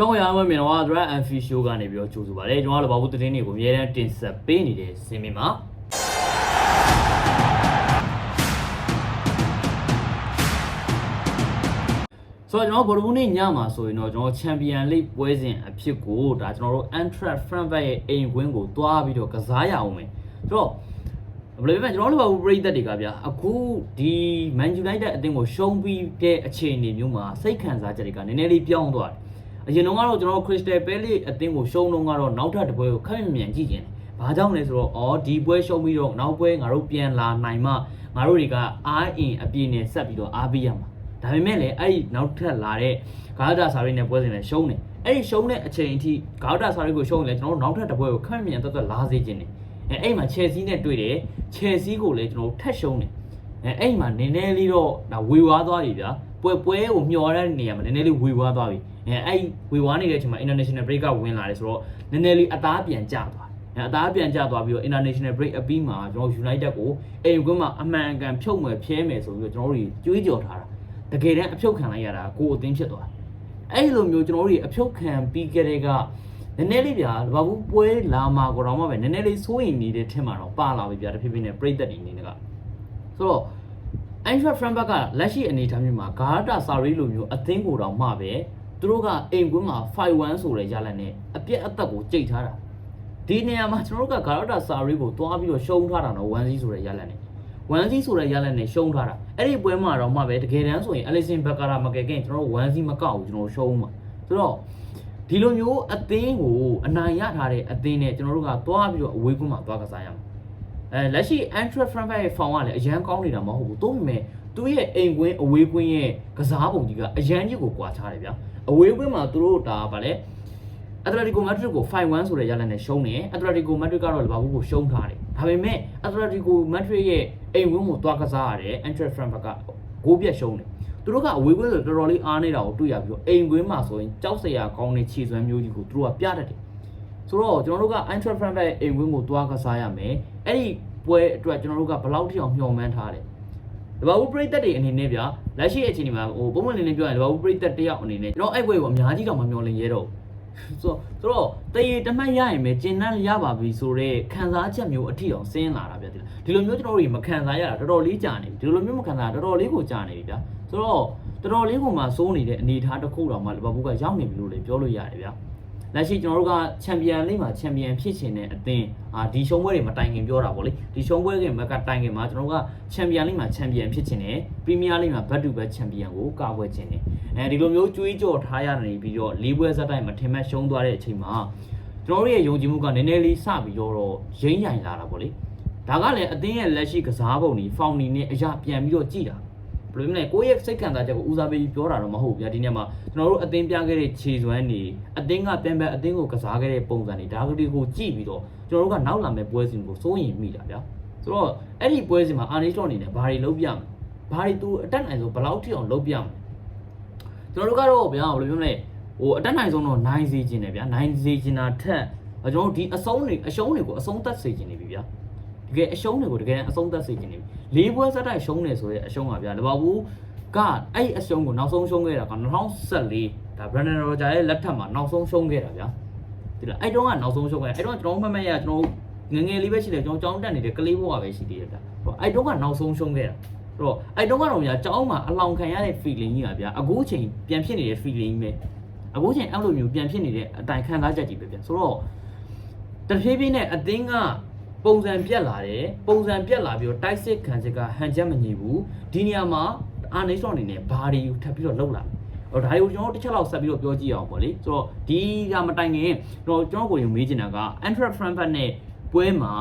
ကျောင်းရမ်းမမြင်တော့ Thread and Fish Show ကနေပြီးတော့ကြိုဆိုပါတယ်ကျွန်တော်တို့ဘာဘူးသတင်းတွေကိုအများအားတင်ဆက်ပေးနေတဲ့စင်မင်းမှာဆိုတော့ကျွန်တော်ဗိုလ်ဘူးနေ့ညမှာဆိုရင်တော့ကျွန်တော်ချန်ပီယံလိပွဲစဉ်အဖြစ်ကိုဒါကျွန်တော်တို့ Antrak Frankfurt ရဲ့အိမ်ကွင်းကိုတွားပြီးတော့ကစားရအောင်မယ်ဆိုတော့ဘယ်လိုလဲကျွန်တော်တို့ဘာဘူးပြည်သက်တွေကဗျာအခုဒီ Man United အသင်းကိုရှုံးပြီးတဲ့အခြေအနေမျိုးမှာစိတ်ခံစားချက်တွေကနည်းနည်းလေးပြောင်းသွားတယ် အရင်တုန်းကတော့ကျွန်တော်တို့ Crystal Palace အသင်းကိုရှုံးတော့ကတော့နောက်ထပ်တစ်ပွဲကိုခက်မြမြန်ကြည့်ကျင်တယ်ဘာကြောင့်လဲဆိုတော့အော်ဒီပွဲရှုံးပြီးတော့နောက်ပွဲငါတို့ပြန်လာနိုင်မှငါတို့တွေကအားအင်အပြည့်နဲ့ဆက်ပြီးတော့အားပေးရမှာဒါပေမဲ့လည်းအဲ့ဒီနောက်ထပ်လာတဲ့ဂါဒတာစာရိနဲ့ပွဲစဉ်နဲ့ရှုံးတယ်အဲ့ဒီရှုံးတဲ့အချိန်အထိဂါဒတာစာရိကိုရှုံးရင်လည်းကျွန်တော်တို့နောက်ထပ်တစ်ပွဲကိုခန့်မြန်တက်တက်လာစေခြင်းတယ်အဲအဲ့မှာချယ်ဆီနဲ့တွေ့တယ်ချယ်ဆီကိုလည်းကျွန်တော်တို့ထက်ရှုံးတယ်အဲအဲ့မှာနည်းနည်းလေးတော့ဒါဝေဝါးသွားပြီဗျာ ပွဲပွဲကိုမျောတဲ့နေရာမှာနည်းနည်းလေးဝေဝါးသွားပြီအဲအဲ့ဝေဝါးနေတဲ့အချိန်မှာ international break ကဝင်လာတယ်ဆိုတော့နည်းနည်းလေးအသားပြန်ကျသွားတယ်အဲအသားပြန်ကျသွားပြီးတော့ international break အပြီးမှာကျွန်တော် United ကိုအိမ်ကွင်းမှာအမှန်အကန်ဖြုတ်မယ်ဖြဲမယ်ဆိုပြီးတော့ကျွန်တော်တို့ကြွေးကြော်ထားတာတကယ်တမ်းအဖြုတ်ခံလိုက်ရတာကိုယ်အသိဖြစ်သွားတယ်အဲ့ဒီလိုမျိုးကျွန်တော်တို့တွေအဖြုတ်ခံပြီးကြတဲ့ကနည်းနည်းလေးဗျာဘာဘူးပွဲလာမှာကိုတော့မှပဲနည်းနည်းလေးစိုးရင်နေတဲ့ထင်မှာတော့ပါလာပြီဗျာတဖြည်းဖြည်းနဲ့ပြိသက်တွေအနေနဲ့ကဆိုတော့ Andrew Frankfurt ကလက်ရှိအနေအထားမျိုးမှာဂါတာစာရီလိုမျိုးအသင်းကိုတော့မှပဲသူတို့ကအိမ်ကွင်းမှာ5-1ဆိုတဲ့ရလဒ်နဲ့အပြက်အသက်ကိုကြိတ်ထားတာဒီနေရာမှာကျွန်တော်တို့ကဂါတာစာရီကိုတွားပြီးတော့ရှုံးထားတာတော့1-0ဆိုတဲ့ရလဒ်နဲ့1 C ဆိုတဲ့ရလက်နဲ့ရှုံးထားတာအဲ့ဒီပွဲမှာတော့မှပဲတကယ်တမ်းဆိုရင် Alison Becker မကယ်ခင်ကျွန်တော်တို့1 C မကောက်ဘူးကျွန်တော်ရှုံးမှာဆိုတော့ဒီလိုမျိုးအသင်းကိုအနိုင်ရထားတဲ့အသင်းနဲ့ကျွန်တော်တို့ကသွားပြီးတော့အဝေးကွင်းမှာသွားကစားရမှာ အဲလက်ရှိ Antra Frankfurt ရဲ့ form ကလည်းအရန်ကောင်းနေတာမဟုတ်ဘူးတိုးပေမဲ့သူ့ရဲ့အိမ်ကွင်းအဝေးကွင်းရဲ့ကစားပုံကြီးကအရန်ကြီးကိုကွာခြားတယ်ဗျာအဝေးကွင်းမှာသူတို့ဒါဗာလဲအက်တလက်တီကိုမက်ဒရစ်ကို5-1ဆိုတဲ့ရလဒ်နဲ့ရှုံးတယ်အက်တလက်တီကိုမက်ဒရစ်ကတော့လီဗာပူးကိုရှုံးထားတယ်ဒါပေမဲ့အက်တလက်တီကိုမက်ဒရစ်ရဲ့အိမ်ဝင်းကိုတွားကစားရတယ်အန်ထရက်ဖရန်ဘက်ကဂိုးပြတ်ရှုံးတယ်သူတို့ကအဝေးကွင်းဆိုတော်တော်လေးအားနေတာကိုတွေ့ရပြီးတော့အိမ်ကွင်းမှာဆိုရင်ကြောက်စရာကောင်းတဲ့ခြေစွမ်းမျိုးကြီးကိုသူတို့ကပြတတ်တယ်ဆိုတော့ကျွန်တော်တို့ကအန်ထရက်ဖရန်ဘက်ရဲ့အိမ်ကွင်းကိုတွားကစားရမယ်အဲ့ဒီ ပွဲအတွက်ကျွန်တော်တို့ကဘယ်လောက်ထိအောင်မျှော်မှန်းထားတယ်လဘာဘူးပရိသတ်တွေအနေနဲ့ဗျာလက်ရှိအချိန်ဒီမှာဟိုပုံမှန်လေးလေးပြောရင်လဘာဘူးပရိသတ်တယောက်အနေနဲ့ကျွန်တော်အဲ့ဘွဲကိုအများကြီးတော့မမျှော်လင့်ရဲတော့ဘူးဆိုတော့တရေတမှတ်ရရင်ပဲကျင်နှံ့ရပါပြီဆိုတော့ခံစားချက်မျိုးအထီအောင်ဆင်းလာတာဗျာဒီလိုမျိုးကျွန်တော်တို့မခံစားရတာတော်တော်လေးကြာနေပြီဒီလိုမျိုးမခံစားတော်တော်လေးကိုကြာနေပြီဗျာဆိုတော့တော်တော်လေးကိုမှစိုးနေတဲ့အနေအထားတစ်ခုတော့မှလီဗာပူးကရောက်နေပြီလို့လည်းပြောလို့ရတယ်ဗျာ လက်ရှိကျွန်တော်တို့ကချန်ပီယံလိမှာချန်ပီယံဖြစ်ချင်တဲ့အသင်းအာဒီရှုံးပွဲတွေမတိုင်ခင်ပြောတာဗောလေဒီရှုံးပွဲတွေမကတိုင်ခင်မှာကျွန်တော်တို့ကချန်ပီယံလိမှာချန်ပီယံဖြစ်ချင်တယ်ပရီးမီးယားလိမှာဘတ်တူဘတ်ချန်ပီယံကိုကာကွယ်ချင်တယ်အဲဒီလိုမျိုးကြွေးကြော်ထားရနေပြီးတော့လေးပွဲဆက်တိုက်မထင်မှတ်ရှုံးသွားတဲ့အချိန်မှာကျွန်တော်တို့ရဲ့ယုံကြည်မှုကနည်းနည်းလေးစပြီးတော့ရင်းရိုင်လာတာဗောလေဒါကလည်းအသင်းရဲ့လက်ရှိကစားပုံတွေဖောင်နေနဲ့အရာပြန်ပြီးတော့ကြည်တာ ဘယ်လိုလဲကိုယ့်ရဲ့စိတ်ခံစားချက်ကိုဦးစားပေးပြီးပြောတာတော့မဟုတ်ဘူးဗျာဒီနေ့မှာကျွန်တော်တို့အသင်းပြခဲ့တဲ့ခြေစွမ်းတွေအသင်းကပြန်ပြန်အသင်းကိုကစားခဲ့တဲ့ပုံစံတွေဒါကလေးကိုကြည့်ပြီးတော့ကျွန်တော်တို့ကနောက်လာမဲ့ပွဲစဉ်ကိုစိုးရင်မိတာဗျာဆိုတော့အဲ့ဒီပွဲစဉ်မှာအာနီစတော့အနေနဲ့ဘာတွေလုပ်ပြမလဲဘာတွေသူအတက်နိုင်ဆုံးဘယ်လောက်ထိအောင်လုပ်ပြမလဲကျွန်တော်တို့ကတော့ဗျာဘယ်လိုပြောမလဲဟိုအတက်နိုင်ဆုံးတော့နိုင်စေခြင်းတယ်ဗျာနိုင်စေခြင်းတာထက်ကျွန်တော်တို့ဒီအဆုံးတွေအရှုံးတွေကိုအဆုံးသတ်စေခြင်းနေပြီဗျာ တကယ်အရှုံးတွေကိုတကယ်အဆုံးသတ်စေခြင်းနေပြီလေးပွဲစက်တိုက်ရှုံးနေဆိုရဲအရှုံးပါဗျာလဘာဘူးကအဲ့အရှုံးကိုနောက်ဆုံးရှုံးခဲ့တာက2014ဒါ Brandon Roger ရဲ့လက်ထက်မှာနောက်ဆုံးရှုံးခဲ့တာဗျာဒီလားအဲ့တုန်းကနောက်ဆုံးရှုံးခဲ့အဲ့တုန်းကကျွန်တော်မမက်ရကျွန်တော်ငငယ်လေးပဲရှိတယ်ကျွန်တော်ကြောင်းတက်နေတဲ့ကလေးဘဝပဲရှိသေးတယ်ဗျာဟိုအဲ့တုန်းကနောက်ဆုံးရှုံးခဲ့တာအဲ့တော့အဲ့တုန်းကတော့ဗျာကြောင်းမှာအလောင်ခံရတဲ့ feeling ကြီးပါဗျာအခုချိန်ပြန်ဖြစ်နေတဲ့ feeling ပဲအခုချိန်အဲ့လိုမျိုးပြန်ဖြစ်နေတဲ့အတိုင်ခံစားချက်ကြီးပဲဗျာဆိုတော့တဖြည်းဖြည်းနဲ့အသင်းက ပုံစံပြက်လာတယ်ပုံစံပြက်လာပြီးတော့တိုက်စစ်ခံချက်ကဟန်ချက်မညီဘူးဒီနေရာမှာအာနေဆော့အနေနဲ့ဘာတွေထပ်ပြီးတော့လှုပ်လာဟိုဒါတွေကိုကျွန်တော်တစ်ချက်လောက်ဆက်ပြီးတော့ပြောကြည့်အောင်ပေါ့လေဆိုတော့ဒီကမတိုင်ခင်ကျွန်တော်ကျွန်တော်ကိုယ်မေးချင်တာက Andra Frankfurt နဲ့ပွဲမှာ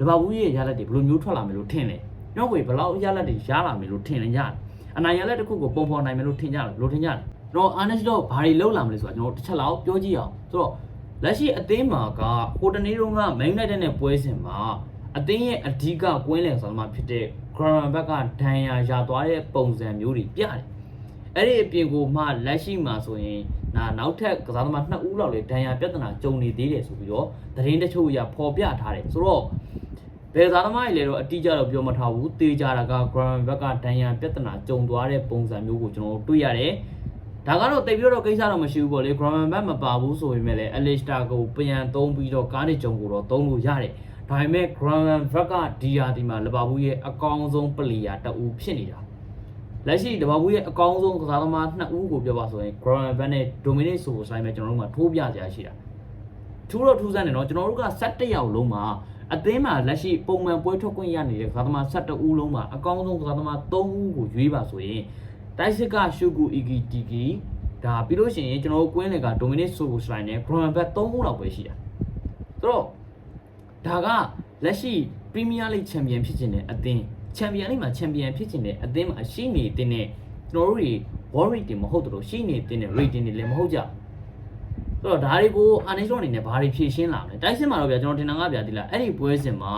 လဘာဘူးရဲ့ရလက်တွေဘယ်လိုမျိုးထွက်လာမယ်လို့ထင်လဲကျွန်တော်ကိုယ်ဘယ်လောက်ရလက်တွေရလာမယ်လို့ထင်လဲရတယ်အနိုင်ရလက်တစ်ခုကိုပုံဖော်နိုင်မယ်လို့ထင်ကြတယ်ဘယ်လိုထင်ကြလဲကျွန်တော်အာနေဆော့ဘာတွေလှုပ်လာမလဲဆိုတာကျွန်တော်တစ်ချက်လောက်ပြောကြည့်အောင်ဆိုတော့ လက်ရှိအသင်းမှာကဟိုတနေ့တုန်းက Man United နဲ့ပွဲစဉ်မှာအသင်းရဲ့အဓိကကွင်းလယ်ဆောင်မှာဖြစ်တဲ့ Graham ဘက်ကဒဏ်ရာရသွားတဲ့ပုံစံမျိုးတွေပြတယ်။အဲ့ဒီအပြင်ကိုမှလက်ရှိမှာဆိုရင်နာနောက်ထပ်ကစားသမား2ဦးလောက်လေဒဏ်ရာပြဿနာကြုံနေသေးတယ်ဆိုပြီးတော့သတင်းတချို့အရဖော်ပြထားတယ်ဆိုတော့ဘယ်သားသမားတွေလဲတော့အတိအကျတော့ပြောမထားဘူးတေးကြတာက Graham ဘက်ကဒဏ်ရာပြဿနာကြုံသွားတဲ့ပုံစံမျိုးကိုကျွန်တော်တို့တွေ့ရတယ်။ ဒါကတော့တိတ်ပြီးတော့ကိစ္စတော့မရှိဘူးပေါ့လေ Graham Bell မပါဘူးဆိုပေမဲ့လည်း Alistair ကိုပြန်သုံးပြီးတော့ကားတစ်ကြုံကိုတော့သုံးလို့ရတယ်ဒါပေမဲ့ Graham Bell ကဒီယာဒီမှာလဘာဘူးရဲ့အကောင်းဆုံးပလီယာတအူဖြစ်နေတာလက်ရှိလဘာဘူးရဲ့အကောင်းဆုံးကစားသမားနှစ်ဦးကိုပြောပါဆိုရင် Graham Bell နဲ့ Dominic Soboslai ပဲကျွန်တော်တို့ကထိုးပြကြရရှိတာထူးတော့ထူးဆန်းတယ်နော်ကျွန်တော်တို့က17ယောက်လုံးမှာအသင်းမှာလက်ရှိပုံမှန်ပွဲထွက်ခွင့်ရနေတဲ့ကစားသမား17ဦးလုံးမှာအကောင်းဆုံးကစားသမား3ဦးကိုရွေးပါဆိုရင် တိုက်စစ်ကရှုကူအီဂီတီဂီဒါပြီးလို့ရှိရင်ကျွန်တော်တို့ကွင်းလက်ကဒိုမီနစ်ဆိုစလိုင်းနဲ့ဂရန်ဘက်3ခုလောက်ပဲရှိတာဆိုတော့ဒါကလက်ရှိပရီးမီးယားလိချန်ပီယံဖြစ်ခြင်းတဲ့အသင်းချန်ပီယံလိမှာချန်ပီယံဖြစ်ခြင်းတဲ့အသင်းမှာရှိနေတဲ့နဲ့ကျွန်တော်တို့တွေ worry တင်မဟုတ်တော့ရှိနေတဲ့ rating တွေလည်းမဟုတ်ကြဆိုတော့ဒါတွေကိုအာနေစတော့အနေနဲ့ဘာတွေဖြည့်ရှင်းလာမလဲတိုက်စစ်မှာတော့ဗျာကျွန်တော်တင်တာကဗျာဒီလားအဲ့ဒီပွဲစဉ်မှာ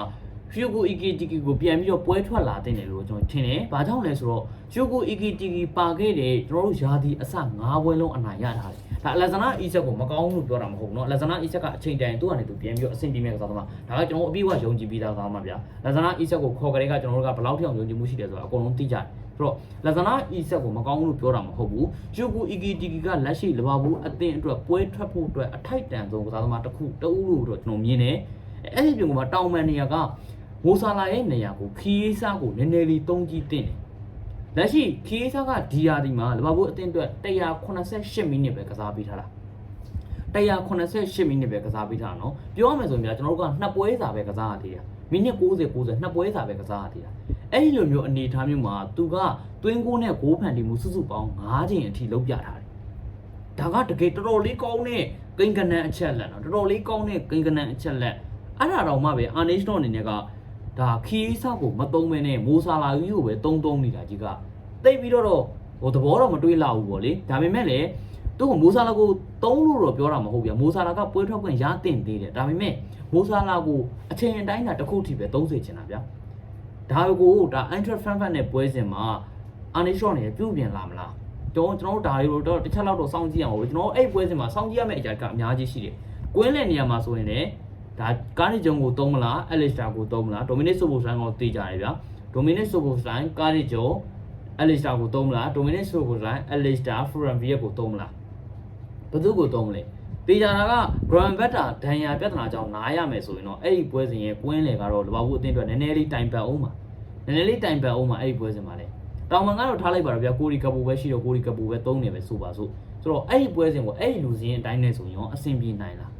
Hyugo Ikitiki ကိုပြန်ပြီးတော့ပွဲထွက်လာတဲ့တယ်လို့ကျွန်တော်ထင်တယ်။ဘာကြောင့်လဲဆိုတော့ Hyugo Ikitiki ပါခဲ့တဲ့ကျွန်တော်တို့ယာဒီအစ9ပွဲလုံးအနိုင်ရထားတယ်။ဒါအလက်ဇနာအီဆက်ကိုမကောင်းဘူးလို့ပြောတာမဟုတ်ဘူးเนาะ။အလက်ဇနာအီဆက်ကအချိန်တိုင်သူ့အနေနဲ့သူပြန်ပြီးတော့အဆင်ပြေမဲ့ကစားသမား။ဒါကကျွန်တော်အပြည့်အဝယုံကြည်ပြီးသားသားမှာဗျာ။လက်ဇနာအီဆက်ကိုခေါ်ကြတဲ့ကကျွန်တော်တို့ကဘယ်လောက်ထိအောင်ယုံကြည်မှုရှိတယ်ဆိုတာအကုန်လုံးသိကြတယ်။ဆိုတော့လက်ဇနာအီဆက်ကိုမကောင်းဘူးလို့ပြောတာမဟုတ်ဘူး။ Hyugo Ikitiki ကလက်ရှိလဘာဘူးအသင်းအတွက်ပွဲထွက်ဖို့အတွက်အထိုက်တန်ဆုံးကစားသမားတစ်ခုတဦးလို့တော့ကျွန်တော်မြင်တယ်။အဲ့ဒီပြင်ကတောင်မန်နေရာက မိုဆာလာရဲ့နေရာကိုခီးရေးစားကိုနည်းနည်းလေးတုံးကြည့်တင်တယ်။လက်ရှိခီးရေးစားကဒီယာဒီမှာလဘာဘူးအသင်းအတွက်188မိနစ်ပဲကစားပေးထားတာ။188မိနစ်ပဲကစားပေးထားတာနော်။ပြောရမယ်ဆိုရင်ကျွန်တော်တို့ကနှစ်ပွဲစာပဲကစားရသေးတယ်။မိနစ်60 90နှစ်ပွဲစာပဲကစားရသေးတာ။အဲ့ဒီလိုမျိုးအနေအထားမျိုးမှာသူကတွင်းကိုနဲ့ဂိုးဖန်တီမှုစုစုပေါင်း9ချိန်အထိလုံးပြထားတယ်။ဒါကတကယ်တော်တော်လေးကောင်းတဲ့ကိန်းကနန်အချက်လက်နော်တော်တော်လေးကောင်းတဲ့ကိန်းကနန်အချက်လက်အဲ့ဒါတော့မှပဲအာနေစတော့အနေနဲ့က ဒါခီးဆောက်ကိုမသုံးမဲနဲ့မိုးဆာလာကြီးကိုပဲတုံးတုံးနေတာကြီးကတိတ်ပြီးတော့တော့ဟိုသဘောတော့မတွေးလောက်ဘူးပေါ့လေဒါပေမဲ့လည်းသူ့ကိုမိုးဆာလာကိုတုံးလို့တော့ပြောတာမဟုတ်ဗျာမိုးဆာလာကပွဲထွက်ခွင့်ရတင်သေးတယ်ဒါပေမဲ့မိုးဆာလာကိုအချိန်အတိုင်းတာတစ်ခုထိပဲသုံးစေချင်တာဗျာဒါကိုဒါ Enter Frankfurt နဲ့ပွဲစဉ်မှာအာနေရှော့နေပြုတ်ပြင်လာမလားကျွန်တော်ကျွန်တော်တို့ဒါတွေကိုတော့တစ်ချက်လောက်တော့စောင့်ကြည့်အောင်လို့ကျွန်တော်အဲ့ပွဲစဉ်မှာစောင့်ကြည့်ရမယ့်အရာကအများကြီးရှိတယ်ကွင်းလည်နေရာမှာဆိုရင်လည်း ဒါကားရီဂျုံကိုသုံးမလားအလက်စတာကိုသုံးမလားဒိုမီနစ်ဆိုဘိုဆိုင်ကိုသိကြတယ်ဗျာဒိုမီနစ်ဆိုဘိုဆိုင်ကားရီဂျုံအလက်စတာကိုသုံးမလားဒိုမီနစ်ဆိုဘိုဆိုင်အလက်စတာဖရန်ဗီယက်ကိုသုံးမလားဘယ်သူကိုသုံးမလဲတေချာတာက Grand Better ဒဏ်ရာပြဿနာကြောင့်နားရမယ်ဆိုရင်တော့အဲ့ဒီပွဲစဉ်ရဲ့ကွင်းလေကတော့လဘာဘူးအသင်းအတွက်နည်းနည်းလေးတိုင်ပတ်အောင်ပါနည်းနည်းလေးတိုင်ပတ်အောင်ပါအဲ့ဒီပွဲစဉ်မှာလေတောင်မန်ကတော့ထားလိုက်ပါတော့ဗျာကိုရီကပူပဲရှိတော့ကိုရီကပူပဲသုံးနေပဲဆိုပါစို့ဆိုတော့အဲ့ဒီပွဲစဉ်ကိုအဲ့ဒီလူစင်းအတိုင်းနဲ့ဆိုရင်ရောအဆင်ပြေနိုင်လား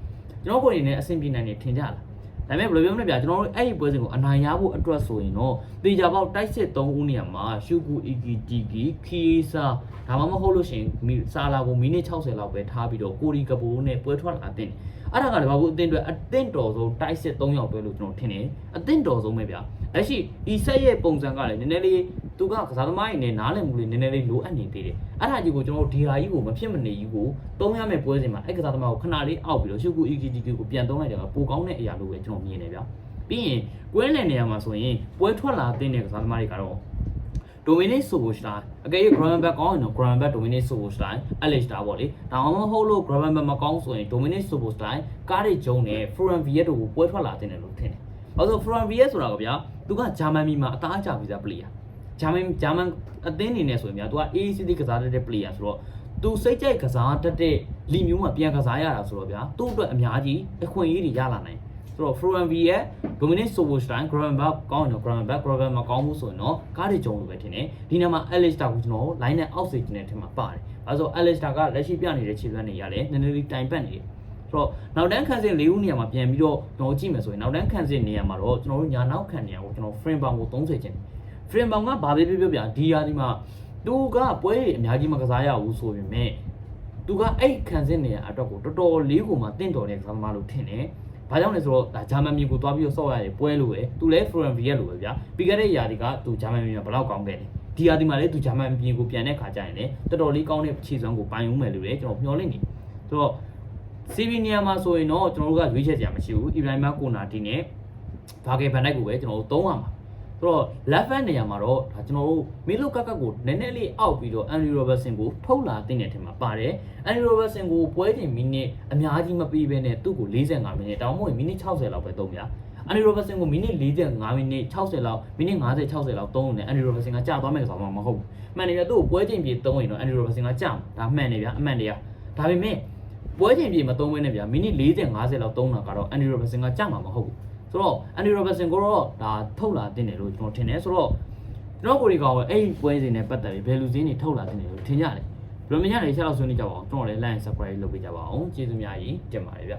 ကျွန်တော်ကိုယ်နေနဲ့အဆင်ပြေနိုင်နေထင်ကြလားဒါပေမဲ့ဘယ်လိုပြောမလဲဗျာကျွန်တော်တို့အဲ့ဒီပွဲစဉ်ကိုအနိုင်ရဖို့အတွက်ဆိုရင်တော့တေချာပေါက်တိုက်စစ်3ဦးနေရာမှာရှုကူအီဂီတီဂီခီဆာဒါမှမဟုတ်လို့ရှိရင်မီဆာလာကိုမိနစ်60လောက်ပဲထားပြီးတော့ကိုရီကပူနဲ့ပွဲထွက်လာတဲ့ အဲ့ဒါကလည်းဘာဘူးအတင်းအတွက်အတင်းတော်ဆုံးတိုက်စစ်3ယောက်ပဲလို့ကျွန်တော်ထင်တယ်အတင်းတော်ဆုံးပဲဗျာအဲ့ရှိဒီဆက်ရဲ့ပုံစံကလည်းနည်းနည်းလေးသူကကစားသမားရင်းနဲ့နားလည်မှုလေးနည်းနည်းလေးလိုအပ်နေသေးတယ်အဲ့ဒါကြီးကိုကျွန်တော်တို့ဒီဟာကြီးကိုမဖြစ်မနေကြီးကိုသုံးရမယ့်ပွဲစဉ်မှာအဲ့ကစားသမားကိုခဏလေးအောက်ပြီးတော့ရှုကူအီဂီတီကိုပြန်သုံးလိုက်တာကပိုကောင်းတဲ့အရာလို့ပဲကျွန်တော်မြင်နေဗျာပြီးရင်ကွင်းလည်နေရာမှာဆိုရင်ပွဲထွက်လာတဲ့ကစားသမားတွေကတော့ Dominic Soboslai အကယ်၍ Gravenberch ကောင်းရင်တော့ Gravenberch Dominic Soboslai Alex တာပေါ့လေဒါမှမဟုတ်လို့ Gravenberch မကောင်းဆိုရင် Dominic Soboslai ကားရီဂျုံနဲ့ Florian Wirtz တို့ကိုပွဲထွက်လာတဲ့တယ်လို့ထင်တယ်။ဘာလို့ Florian Wirtz ဆိုတာကဗျာသူကဂျာမန်မီမှာအသားအကျပြီးသား player ဂျာမန်ဂျာမန်အသင်းအနေနဲ့ဆိုရင်ဗျာသူက AAC ကစားတတ်တဲ့ player ဆိုတော့သူစိတ်ကြိုက်ကစားတတ်တဲ့လီမျိုးမှာပြန်ကစားရတာဆိုတော့ဗျာသူ့အတွက်အများကြီးအခွင့်အရေးတွေရလာနိုင် ဆိုတော့ Florian V ရဲ့ Dominic Soboslai Gravenberch ကောင်းရင်တော့ Gravenberch Gravenberch မကောင်းဘူးဆိုရင်တော့ကားတွေကြုံလို့ပဲထင်တယ်ဒီနေ့မှာ Alex တာကိုကျွန်တော် line နဲ့အောက်စေချင်တဲ့ထင်မှာပါတယ်အဲဆို Alex တာကလက်ရှိပြနေတဲ့ခြေစွမ်းတွေရတယ်နည်းနည်းလေးတိုင်ပတ်နေတယ်ဆိုတော့နောက်တန်းခန်းစင်၄ဦးနေရာမှာပြန်ပြီးတော့ကျွန်တော်ကြည့်မယ်ဆိုရင်နောက်တန်းခန်းစင်နေရာမှာတော့ကျွန်တော်တို့ညာနောက်ခံနေရာကိုကျွန်တော် frame bound ကို30ချင်တယ် frame bound ကဘာပဲပြောပြောပြဒီဟာဒီမှာသူကပွဲတွေအများကြီးမကစားရဘူးဆိုပေမဲ့သူကအဲ့ခံစင်နေရာအတွက်ကိုတော်တော်လေးကိုမှတင့်တော်တဲ့ကစားသမားလို့ထင်တယ် ဘာကြောင့်လဲဆိုတော့ဒါဂျာမန်မျိုးကိုသွားပြီးတော့ဆော့ရတယ်ပွဲလို့ပဲသူလည်း Florian Wirtz လို့ပဲဗျာပြီးခဲ့တဲ့ຢာဒီကသူဂျာမန်မျိုးကဘယ်လောက်ကောင်းခဲ့လဲဒီຢာဒီမှာလည်းသူဂျာမန်မျိုးကိုပြန်တဲ့ခါကျရင်လည်းတော်တော်လေးကောင်းတဲ့ခြေစွမ်းကိုပိုင်ဦးမယ်လို့လည်းကျွန်တော်မျှော်လင့်နေဆိုတော့ CV နေရာမှာဆိုရင်တော့ကျွန်တော်တို့ကရွေးချယ်ကြမှာမရှိဘူး Ibrahim Konate နဲ့ဘာကေဗန်ဒိုက်ကိုပဲကျွန်တော်တို့သုံးရမှာ ဆိုတော့ left hand နေရာမှာတော့ဒါကျွန်တော်တို့မီလိုကက်ကက်ကိုနည်းနည်းလေးအောက်ပြီးတော့ Andy Robertson ကိုထုတ်လာတဲ့တဲ့ထဲမှာပါတယ် Andy Robertson ကိုပွဲချိန်မိနစ်အများကြီးမပြီးဘဲနဲ့သူ့ကို45မိနစ်တောင်မှမဟုတ်မိနစ်60လောက်ပဲသုံးပြအန်ဒီရိုဘတ်ဆင်ကိုမိနစ်45မိနစ်60လောက်မိနစ်50 60လောက်သုံးနေအန်ဒီရိုဘတ်ဆင်ကကြာသွားမယ်ဆိုတော့မဟုတ်ဘူးမှန်တယ်ဗျသူ့ကိုပွဲချိန်ပြေသုံးရင်တော့အန်ဒီရိုဘတ်ဆင်ကကြာဒါမှန်တယ်ဗျအမှန်တရားဒါပေမဲ့ပွဲချိန်ပြေမသုံးဘဲနဲ့ဗျမိနစ်40 50လောက်သုံးတာကတော့အန်ဒီရိုဘတ်ဆင်ကကြာမှာမဟုတ်ဘူး ဆိုတော့အန်ဒီရိုဘတ်ဆင်ကိုတော့ဒါထုတ်လာတင်တယ်လို့ကျွန်တော်ထင်တယ်ဆိုတော့ကျွန်တော်ကိုရီကောင်ကအဲ့ဒီပွဲစဉ်နဲ့ပတ်သက်ပြီးဘယ်လူစင်းတွေထုတ်လာတင်တယ်လို့ထင်ကြတယ်ဘယ်လိုမြင်ရလဲဆက်လောက်ဆွေးနွေးကြပါအောင်ကျွန်တော်လည်း line subscribe လုပ်ပေးကြပါအောင်ကျေးဇူးများကြီးတင်ပါတယ်ဗျ